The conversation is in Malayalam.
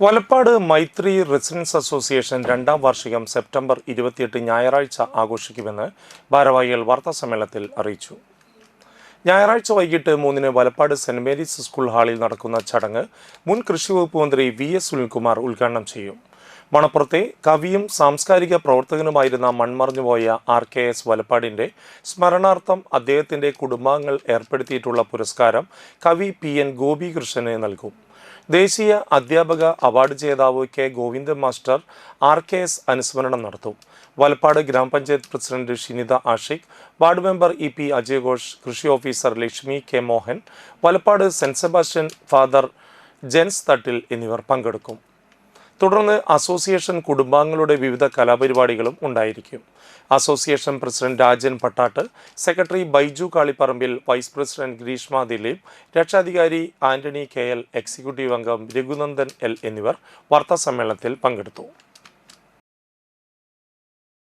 വലപ്പാട് മൈത്രി റെസിഡൻസ് അസോസിയേഷൻ രണ്ടാം വാർഷികം സെപ്റ്റംബർ ഇരുപത്തിയെട്ട് ഞായറാഴ്ച ആഘോഷിക്കുമെന്ന് ഭാരവാഹികൾ വാർത്താസമ്മേളനത്തിൽ അറിയിച്ചു. ഞായറാഴ്ച വൈകിട്ട് മൂന്നിന് വലപ്പാട് സെന്റ് മേരീസ് സ്കൂൾ ഹാളിൽ നടക്കുന്ന ചടങ്ങ് മുൻ കൃഷി വകുപ്പ് മന്ത്രി വി എസ് സുനിൽകുമാർ ഉദ്ഘാടനം ചെയ്യും. മണപ്പുറത്തെ കവിയും സാംസ്കാരിക പ്രവർത്തകനുമായിരുന്ന മൺമറഞ്ഞുപോയ ആർ കെ എസ് വലപ്പാടിന്റെ സ്മരണാർത്ഥം അദ്ദേഹത്തിന്റെ കുടുംബാംഗങ്ങൾ ഏർപ്പെടുത്തിയിട്ടുള്ള പുരസ്കാരം കവി പി എൻ ഗോപികൃഷ്ണന് നൽകും. ദേശീയ അധ്യാപക അവാർഡ് ജേതാവ് K Govindan master R K S അനുസ്മരണം നടത്തും. വലപ്പാട് ഗ്രാമപഞ്ചായത്ത് president Shinitha Ashiq ward member E P അജയഘോഷ് കൃഷി officer Lakshmi K Mohan Valappad saint Sebastian father Jens Thattil എന്നിവർ പങ്കെടുക്കും. തുടർന്ന് അസോസിയേഷൻ കുടുംബാംഗങ്ങളുടെ വിവിധ കലാപരിപാടികളും ഉണ്ടായിരിക്കും. Association president Rajan Pattat secretary Baiju Kalipparambil vice president Greeshma Dileep രക്ഷാധികാരി ആന്റണി കെ എൽ എക്സിക്യൂട്ടീവ് അംഗം രഘുനന്ദൻ എൽ എന്നിവർ വാർത്താസമ്മേളനത്തിൽ പങ്കെടുത്തു.